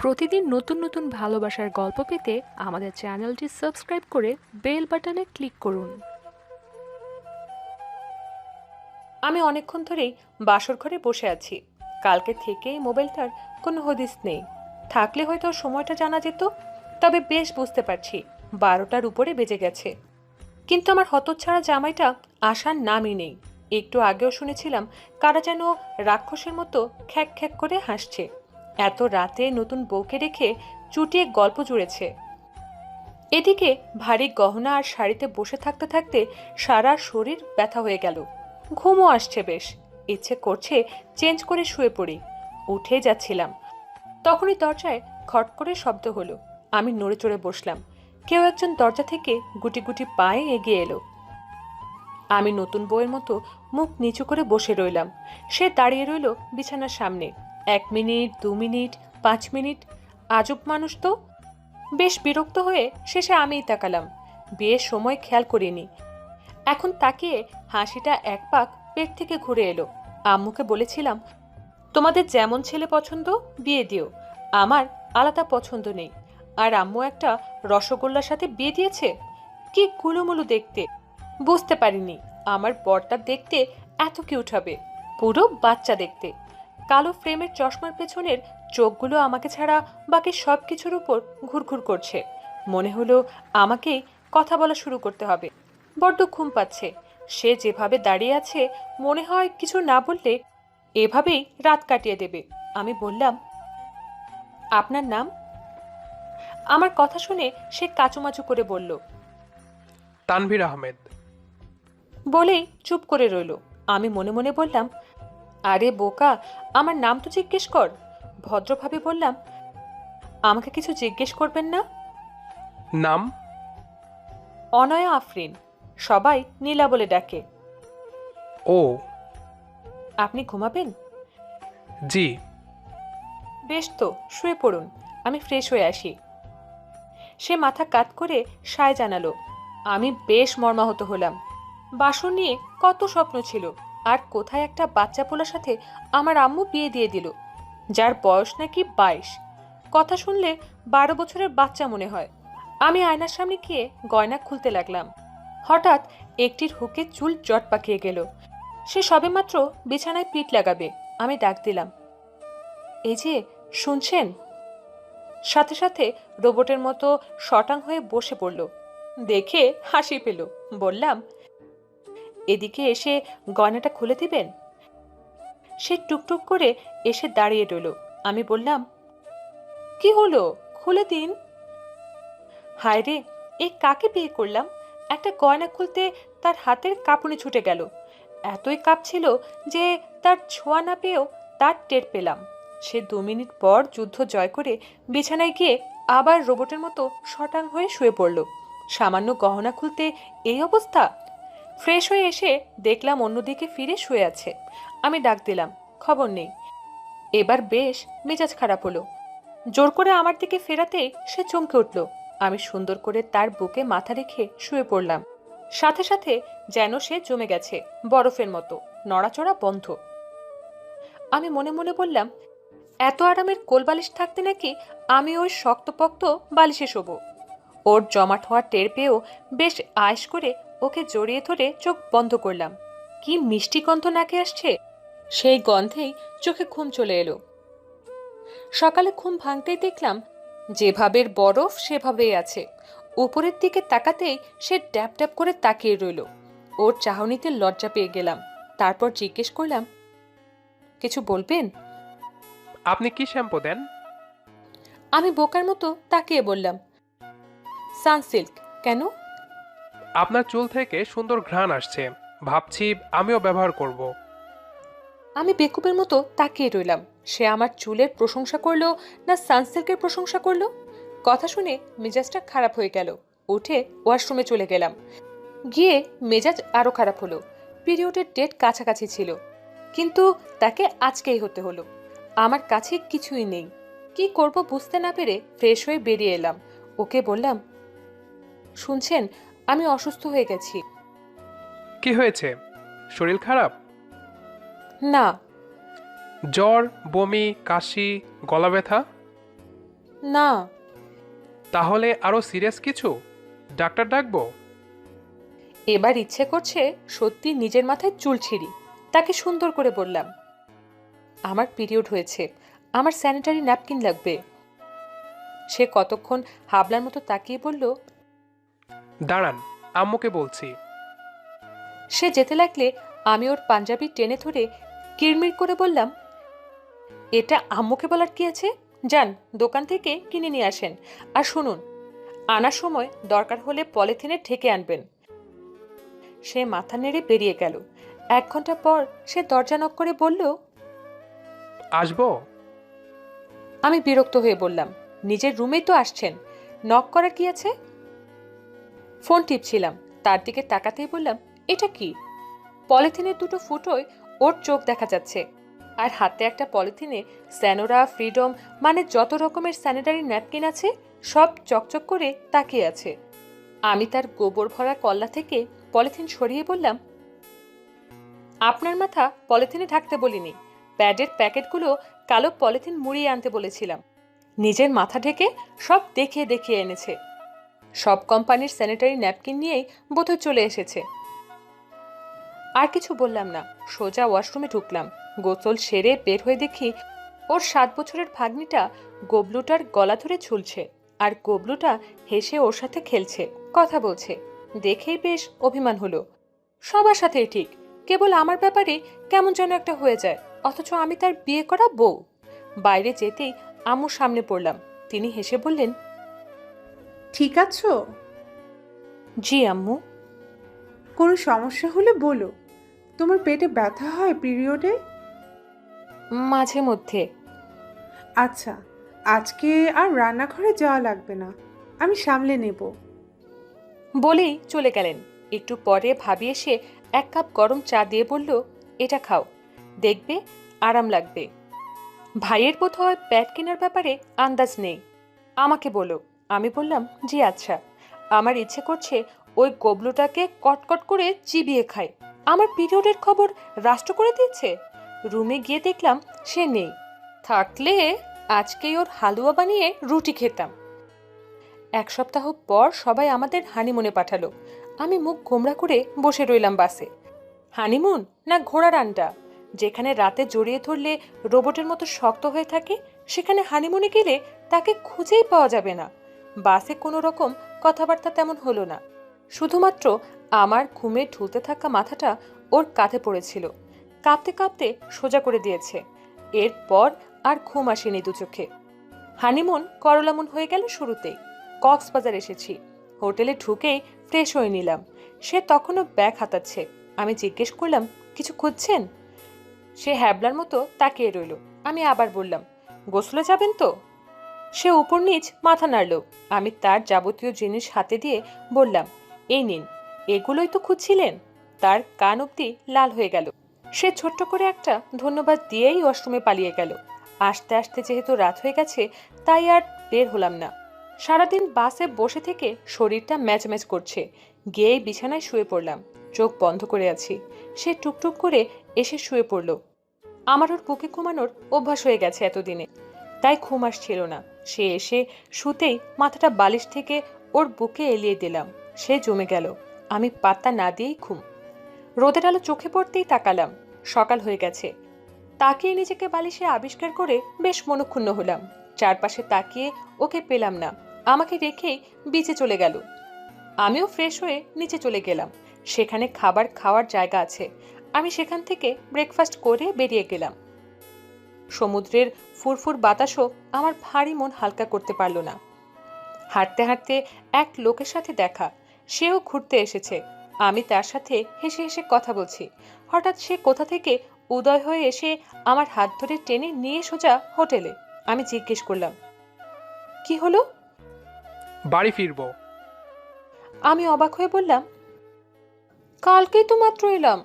প্রতিদিন নতুন নতুন ভালোবাসার গল্প পেতে আমাদের চ্যানেলটি সাবস্ক্রাইব করে বেল বাটনে ক্লিক করুন। আমি অনেকক্ষণ ধরেই বাসর ঘরে বসে আছি। কালকে থেকে এই মোবাইলটার কোনো হদিস নেই। থাকলে হয়তো সময়টা জানা যেত, তবে বেশ বুঝতে পারছি বারোটার উপরে বেজে গেছে। কিন্তু আমার হতচ্ছাড়া জামাইটা আসার নামই নেই। একটু আগেও শুনেছিলাম কারা যেন রাক্ষসের মতো খ্যাক খ্যাক করে হাসছে। এত রাতে নতুন বউকে রেখে চুটিয়ে গল্প জুড়েছে। এদিকে ভারী গহনা আর শাড়িতে বসে থাকতে থাকতে সারা শরীর ব্যথা হয়ে গেল। ঘুমও আসছে বেশ। ইচ্ছে করছে চেঞ্জ করে শুয়ে পড়ি। উঠে যাচ্ছিলাম। তখনই দরজায় খট করে শব্দ হলো। আমি নড়ে চড়ে বসলাম। কেউ একজন দরজা থেকে গুটি গুটি পায়ে এগিয়ে এলো। আমি নতুন বউয়ের মতো মুখ নিচু করে বসে রইলাম। সে দাঁড়িয়ে রইল বিছানার সামনে। এক মিনিট, দু মিনিট, পাঁচ মিনিট। আজব মানুষ তো। বেশ বিরক্ত হয়ে শেষে আমিই তাকালাম। বিয়ের সময় খেয়াল করিনি। এখন তাকিয়ে হাসিটা এক পাক পেট থেকে ঘুরে এলো। আম্মুকে বলেছিলাম, তোমাদের যেমন ছেলে পছন্দ, বিয়ে দিও। আমার আলাদা পছন্দ নেই। আর আম্মু একটা রসগোল্লার সাথে বিয়ে দিয়েছে? কি গুলোমুলো দেখতে। বুঝতে পারিনি। আমার বরটা দেখতে এত কিউট হবে। পুরো বাচ্চা দেখতে। কালো ফ্রেমের চশমার পেছনের চোখগুলো আমাকে ছাড়া বাকি সব কিছুর উপর ঘুরঘুর করছে। মনে হলো আমাকেই কথা বলা শুরু করতে হবে। বড্ড ঘুম পাচ্ছে। সে যেভাবে দাঁড়িয়ে আছে মনে হয় কিছু না বললে এভাবেই রাত কাটিয়ে দেবে। আমি বললাম আপনার নাম? আমার কথা শুনে সে কাচুমাচু করে বলল তানভীর আহমেদ। বলেই চুপ করে রইল। আমি মনে মনে বললাম আরে বোকা আমার নাম তো জিজ্ঞেস কর। ভদ্রভাবে বললাম আমাকে কিছু জিজ্ঞেস করবেন না? নাম? অনয়া আফরিন সবাই নীলা বলে ডাকে। ও। আপনি ঘুমাবেন? জি। বেশ তো শুয়ে পড়ুন আমি ফ্রেশ হয়ে আসি। সে মাথা কাত করে সায় জানালো আমি বেশ মর্মাহত হলাম। বাসন নিয়ে কত স্বপ্ন ছিল আর কোথায় একটা বাচ্চা পোলার সাথে আমার আম্মু বিয়ে দিয়ে দিল, যার বয়স নাকি বাইশ। কথা শুনলে বারো বছরের বাচ্চা মনে হয়। আমি আয়নার সামনে গিয়ে গয়না খুলতে লাগলাম। হঠাৎ একটির হুকে চুল জট পাকিয়ে গেল। সে সবেমাত্র বিছানায় পিঠ লাগাবে, আমি ডাক দিলাম। এই যে, শুনছেন? সাথে সাথে রোবটের মতো শটাং হয়ে বসে পড়ল। দেখে হাসি পেল। বললাম এদিকে এসে গয়নাটা খুলে দিবেন? সে টুকটুক করে এসে দাঁড়িয়ে রইল। আমি বললাম, কি হলো? খুলে দিন। হায় রে, এ কাকে বিয়ে করলাম? একটা গয়না খুলতে তার হাতের কাঁপুনি ছুটে গেল। এতই কাঁপছিল যে তার ছোঁয়া না পেয়েও তার টের পেলাম। সে দু মিনিট পর যুদ্ধ জয় করে বিছানায় গিয়ে আবার রোবটের মতো শটাং হয়ে শুয়ে পড়ল। সামান্য গহনা খুলতে এই অবস্থা? ফ্রেশ হয়ে এসে দেখলাম অন্যদিকে ফিরে শুয়ে আছে। আমি ডাক দিলাম, খবর নেই। এবার বেশ মেজাজ খারাপ হলো। জোর করে আমার দিকে ফেরাতেই সে চমকে উঠল। আমি সুন্দর করে তার বুকে মাথা রেখে শুয়ে পড়লাম। সাথে সাথে যেন সে জমে গেছে, বরফের মতো, নড়াচড়া বন্ধ। আমি মনে মনে বললাম, এত আরামের কোলবালিশ থাকতে নাকি আমি ওই শক্তপোক্ত বালিশে শোবো? ওর জমাট হওয়ার টের পেয়েও বেশ আয়েস করে ওকে জড়িয়ে ধরে চোখ বন্ধ করলাম। কি মিষ্টি গন্ধ নাকে আসছে? সেই গন্ধেই চোখে ঘুম চলে এলো। সকালে ঘুম ভাঙতেই দেখলাম যেভাবের বরফ সেভাবেই আছে। উপরের দিকে তাকাতেই সে ড্যাপ ড্যাপ করে তাকিয়ে রইল। ওর চাহনিতে লজ্জা পেয়ে গেলাম। তারপর জিজ্ঞেস করলাম কিছু বলবেন? আপনি কি শ্যাম্পু দেন? আমি বোকার মতো তাকিয়ে বললাম সানসিল্ক কেন? আপনার চুল থেকে সুন্দর ঘ্রাণ আসছে। ভাবছি আমিও ব্যবহার করব। আমি বেকুবের মতো তাকিয়ে রইলাম। সে আমার চুলের প্রশংসা করল না সানসিল্কের প্রশংসা করল? কথা শুনে মেজাজটা খারাপ হয়ে গেল। উঠে ওয়াশরুমে চলে গেলাম। গিয়ে মেজাজ আরও খারাপ হলো। পিরিয়ডের ডেট কাছাকাছি ছিল। কিন্তু তাকে আজকেই হতে হলো। আমার কাছে কিছুই নেই। কি করব বুঝতে না পেরে ফ্রেশ হয়ে বেরিয়ে এলাম। ওকে বললাম, শুনছেন আমি অসুস্থ হয়ে গেছি। কি হয়েছে? শরীর খারাপ? না। জ্বর বমি কাশি গলা ব্যথা? না। তাহলে আরও সিরিয়াস কিছু? ডাক্তার ডাকবো? এবার ইচ্ছে করছে সত্যি নিজের মাথায় চুল ছিঁড়ি। তাকে সুন্দর করে বললাম আমার পিরিয়ড হয়েছে। আমার স্যানিটারি ন্যাপকিন লাগবে। সে কতক্ষণ হাবলার মতো তাকিয়ে বলল দাঁড়ান আম্মুকে বলছি। সে যেতে লাগলে আমি ওর পাঞ্জাবি টেনে ধরে কিরমির করে বললাম এটা আম্মুকে বলার কি আছে? যান দোকান থেকে কিনে নিয়ে আসেন। আর শুনুন আনার সময় দরকার হলে পলিথিনে ঠেকে আনবেন। সে মাথা নেড়ে বেরিয়ে গেল। এক ঘণ্টা পর সে দরজা নক করে বলল আসব? আমি বিরক্ত হয়ে বললাম নিজের রুমেই তো আসছেন। নক করার কি আছে? ফোন টিপছিলাম। তার দিকে তাকাতেই বললাম, এটা কি? পলিথিনের দুটো ফুটোয় ওর চোখ দেখা যাচ্ছে। আর হাতে একটা পলিথিনে স্যানোরা, ফ্রিডম মানে যত রকমের স্যানিটারি ন্যাপকিন আছে, সব চকচক করে তাকিয়ে আছে। আমি তার গোবর ভরা কল্লা থেকে পলিথিন সরিয়ে বললাম, আপনার মাথা পলিথিনে ঢাকতে বলিনি। প্যাডের প্যাকেটগুলো কালো পলিথিন মুড়িয়ে আনতে বলেছিলাম। নিজের মাথা ঢেকে সব দেখিয়ে দেখিয়ে এনেছে। সব কোম্পানির স্যানিটারি ন্যাপকিন নিয়েই বোধহয় চলে এসেছে। আর কিছু বললাম না, সোজা ওয়াশরুমে ঢুকলাম। গোসল সেরে বের হয়ে দেখি ওর সাত বছরের ভাগ্নিটা গবলুটার গলা ধরে ঝুলছে আর গবলুটা হেসে ওর সাথে খেলছে, কথা বলছে। দেখেই বেশ অভিমান হলো। সবার সাথেই ঠিক, কেবল আমার ব্যাপারে কেমন যেন একটা হয়ে যায়, অথচ আমি তার বিয়ে করা বউ। বাইরে যেতেই আম্মুর সামনে পড়লাম। তিনি হেসে বললেন ঠিক আছো? জি আম্মু। কোনো সমস্যা হলে বলো। তোমার পেটে ব্যথা হয় পিরিয়ডে? মাঝে মধ্যে। আচ্ছা আজকে আর রান্নাঘরে যাওয়া লাগবে না। আমি সামলে নেব। বলেই চলে গেলেন। একটু পরে ভাবি এসে এক কাপ গরম চা দিয়ে বলল এটা খাও। দেখবে আরাম লাগবে। ভাইয়ের হয় প্যাড কেনার ব্যাপারে আন্দাজ নেই। আমাকে বলো। আমি বললাম, জি আচ্ছা। আমার ইচ্ছে করছে ওই গবলুটাকে কটকট করে চিবিয়ে খায়। আমার পিরিয়ডের খবর রাষ্ট্র করে দিয়েছে? রুমে গিয়ে দেখলাম সে নেই। থাকলে আজকেই ওর হালুয়া বানিয়ে রুটি খেতাম। এক সপ্তাহ পর সবাই আমাদের হানিমুনে পাঠালো। আমি মুখ গোমড়া করে বসে রইলাম বাসে। হানিমুন না ঘোড়ার আন্ডা? যেখানে রাতে জড়িয়ে ধরলে রোবটের মতো শক্ত হয়ে থাকে, সেখানে হানিমুনে গেলে তাকে খুঁজেই পাওয়া যাবে না। বাসে কোনো রকম কথাবার্তা তেমন হলো না। শুধুমাত্র আমার ঘুমে ঢুলতে থাকা মাথাটা ওর কাঁধে পড়েছিল। কাঁপতে কাঁপতে সোজা করে দিয়েছে। এরপর আর ঘুম আসেনি দু চোখে। হানিমুন করলামুন হয়ে গেল শুরুতেই। কক্সবাজার এসেছি। হোটেলে ঢুকেই ফ্রেশ হয়ে নিলাম। সে তখনও ব্যাগ হাতাচ্ছে। আমি জিজ্ঞেস করলাম, কিছু খুঁজছেন? সে হ্যাবলার মতো তাকিয়ে রইল। আমি আবার বললাম, গোসলে যাবেন তো? সে উপর নিচ মাথা নাড়ল। আমি তার যাবতীয় জিনিস হাতে দিয়ে বললাম, এই নিন, এগুলোই তো খুঁজছিলেন? তার কান অব্দি লাল হয়ে গেল। সে ছোট্ট করে একটা ধন্যবাদ দিয়েই অষ্টমে পালিয়ে গেল। আস্তে আস্তে যেহেতু রাত হয়ে গেছে, তাই আর বের হলাম না। সারাদিন বাসে বসে থেকে শরীরটা ম্যাচ ম্যাচ করছে। গিয়েই বিছানায় শুয়ে পড়লাম। চোখ বন্ধ করে আছি। সে টুকটুক করে এসে শুয়ে পড়ল। আমার ওর বুকে ঘুমানোর অভ্যাস হয়ে গেছে এতদিনে। তাই ঘুম আসছিল না। সে এসে শুতেই মাথাটা বালিশ থেকে ওর বুকে এলিয়ে দিলাম। সে জমে গেল। আমি পাত্তা না দিয়েই ঘুম। রোদের আলো চোখে পড়তেই তাকালাম। সকাল হয়ে গেছে। তাকিয়ে নিজেকে বালিশে আবিষ্কার করে বেশ মনক্ষুণ্ণ হলাম। চারপাশে তাকিয়ে ওকে পেলাম না। আমাকে রেখেই বিচে চলে গেল। আমিও ফ্রেশ হয়ে নিচে চলে গেলাম। সেখানে খাবার খাওয়ার জায়গা আছে। আমি সেখান থেকে ব্রেকফাস্ট করে বেরিয়ে গেলাম। সমুদ্রের ফুরফুর বাতাসও আমার ভারী মন হালকা করতে পারল না। হাঁটতে হাঁটতে এক লোকের সাথে দেখা সেও ঘুরতে এসেছে। আমি তার সাথে হেসে হেসে কথা বলছি। হঠাৎ সে কোথা থেকে উদয় হয়ে এসে আমার হাত ধরে টেনে নিয়ে সোজা হোটেলে। আমি জিজ্ঞেস করলাম কি হলো? বাড়ি ফিরবো। আমি অবাক হয়ে বললাম কালকেই তো মাত্র এলাম।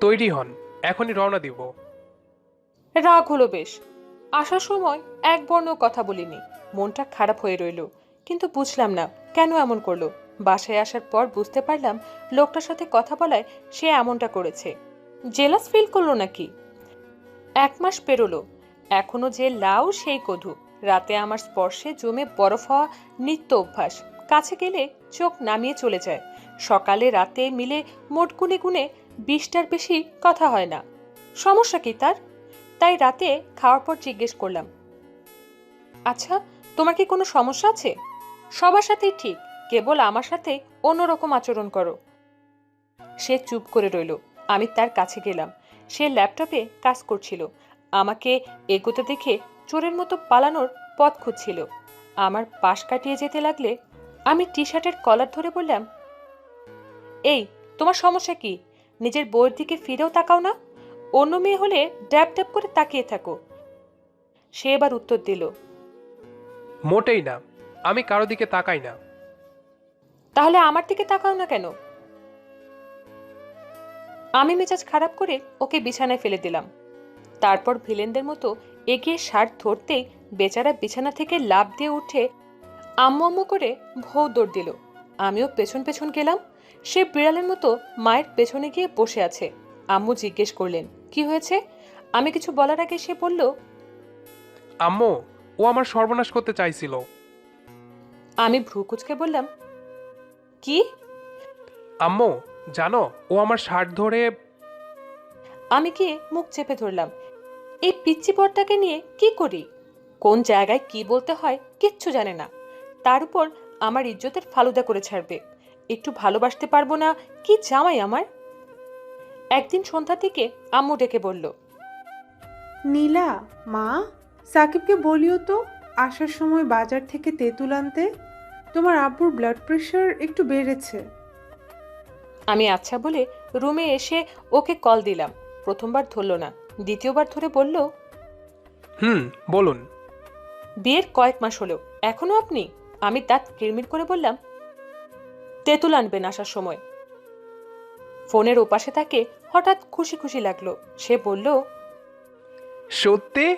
তৈরি হন এখনই রওনা দিব। রাগ হলো বেশ। আসার সময় এক বর্ণ কথা বলিনি। মনটা খারাপ হয়ে রইল। কিন্তু বুঝলাম না, কেন এমন করল? বাসায় আসার পর বুঝতে পারলাম লোকটার সাথে কথা বলায় সে এমনটা করেছে। জেলাস ফিল করল নাকি? এক মাস পেরোলো। এখনও যে লাউ সেই কধু রাতে আমার স্পর্শে জমে বরফ হওয়া নিত্য অভ্যাস। কাছে গেলে চোখ নামিয়ে চলে যায়। সকালে রাতে মিলে মোট গুনে গুনে বিশটার বেশি কথা হয় না। সমস্যা কি তার? তাই রাতে খাওয়ার পর জিজ্ঞেস করলাম আচ্ছা তোমার কি কোনো সমস্যা আছে? সবার সাথেই ঠিক, কেবল আমার সাথে অন্যরকম আচরণ করো। সে চুপ করে রইল। আমি তার কাছে গেলাম। সে ল্যাপটপে কাজ করছিল। আমাকে এগোতে দেখে চোরের মতো পালানোর পথ খুঁজছিল। আমার পাশ কাটিয়ে যেতে লাগলে আমি টি শার্টের কলার ধরে বললাম, এই, তোমার সমস্যা কি? নিজের বইয়ের দিকে ফিরেও তাকাও না। অন্য মেয়ে হলে ড্যাব ড্যাব করে তাকিয়ে থাকো। সে এবার উত্তর দিল মোটেই না আমি কারও দিকে তাকাই না। তাহলে আমার দিকে তাকাও না কেন? আমি মেজাজ খারাপ করে ওকে বিছানায় ফেলে দিলাম। তারপর ভিলেনদের মতো এগিয়ে শার্ট ধরতেই বেচারা বিছানা থেকে লাভ দিয়ে উঠে আম্মু আম্মু করে ভৌ দৌড় দিল। আমিও পেছন পেছন গেলাম। সে বিড়ালের মতো মায়ের পেছনে গিয়ে বসে আছে। আম্মু জিজ্ঞেস করলেন কি হয়েছে? আমি কিছু বলার আগে সে বলল আম্মু ও আমার সর্বনাশ করতে চাইছিল। আমি ভ্রুকুচকে বললাম কি? আম্মু জানো ও আমার শার্ট ধরে আমি গিয়ে মুখ চেপে ধরলাম? এই পিচ্চি পরটাকে নিয়ে কি করি? কোন জায়গায় কি বলতে হয় কিচ্ছু জানে না। তার উপর আমার ইজ্জতের ফালুদা করে ছাড়বে। একটু ভালোবাসতে পারব না কি জামাই আমার? একদিন সন্ধ্যা থেকে আম্মু ডেকে বলল নীলা মা সাকিবকে বলিও তো আসার সময় বাজার থেকে তেঁতুল আনতে। তোমার আব্বুর ব্লাড প্রেশার একটু বেড়েছে। আমি আচ্ছা বলে রুমে এসে ওকে কল দিলাম। প্রথমবার ধরলো না দ্বিতীয়বার ধরে বলল হুম বলুন। বিয়ের কয়েক মাস হলো এখনও আপনি? আমি দাঁত কিরমির করে বললাম তেঁতুল আনবেন আসার সময়। ফোনের ওপাশে তাকে হঠাৎ খুশি খুশি লাগল। সে বলল সত্যি?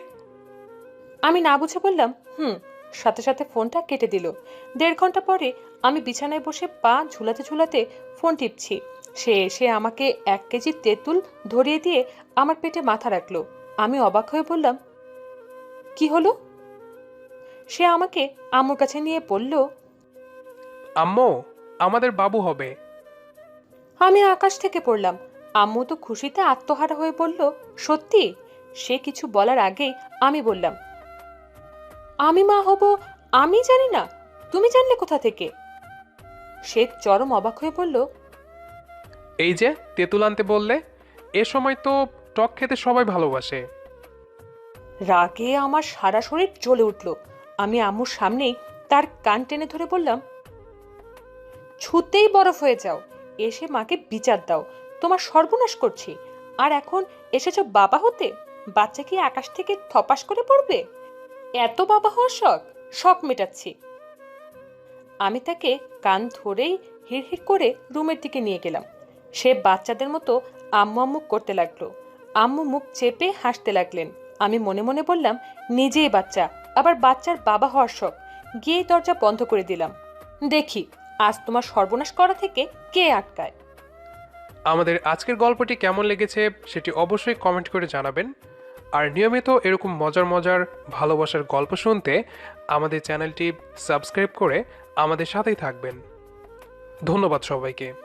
আমি না বুঝে বললাম হুম। সাথে সাথে ফোনটা কেটে দিল। দেড় ঘণ্টা পরে আমি বিছানায় বসে পা ঝুলাতে ঝুলাতে ফোন টিপছি। সে এসে আমাকে এক কেজি তেঁতুল ধরিয়ে দিয়ে আমার পেটে মাথা রাখল। আমি অবাক হয়ে বললাম কি হলো? সে আমাকে আম্মুর কাছে নিয়ে বলল আম্মু আমাদের বাবু হবে। আমি আকাশ থেকে পড়লাম। আম্মু তো খুশিতে আত্মহারা হয়ে বলল সত্যি? সে কিছু বলার আগেই আমি বললাম আমি মা হব আমি জানি না তুমি জানলে কোথা থেকে? সে চরম অবাক হয়ে বলল এই যে তেঁতুল আনতে বললে এ সময় তো টক খেতে সবাই ভালোবাসে। রাগে আমার সারা শরীর জ্বলে উঠল। আমি আম্মুর সামনেই তার কান টেনে ধরে বললাম ছুতেই বরফ হয়ে যাও এসে মাকে বিচার দাও তোমার সর্বনাশ করছি। আর এখন এসেছ বাবা হতে? বাচ্চা কি আকাশ থেকে থপাস করে পড়বে? এত বাবা হওয়ার শখ শখ মেটাচ্ছি। আমি তাকে কান ধরেই হিড়হিড় করে রুমের দিকে নিয়ে গেলাম। সে বাচ্চাদের মতো আম্মু আম্মু করতে লাগল। আম্মু মুখ চেপে হাসতে লাগলেন। আমি মনে মনে বললাম, নিজেই বাচ্চা, আবার বাচ্চার বাবা হওয়ার শখ। গিয়ে দরজা বন্ধ করে দিলাম। দেখি, আজ তোমার সর্বনাশ করা থেকে কে আটকায়? আমাদের আজকের গল্পটি কেমন লেগেছে সেটি অবশ্যই কমেন্ট করে জানাবেন। আর নিয়মিত এরকম মজার মজার ভালোবাসার গল্প শুনতে আমাদের চ্যানেলটি সাবস্ক্রাইব করে আমাদের সাথেই থাকবেন। ধন্যবাদ সবাইকে।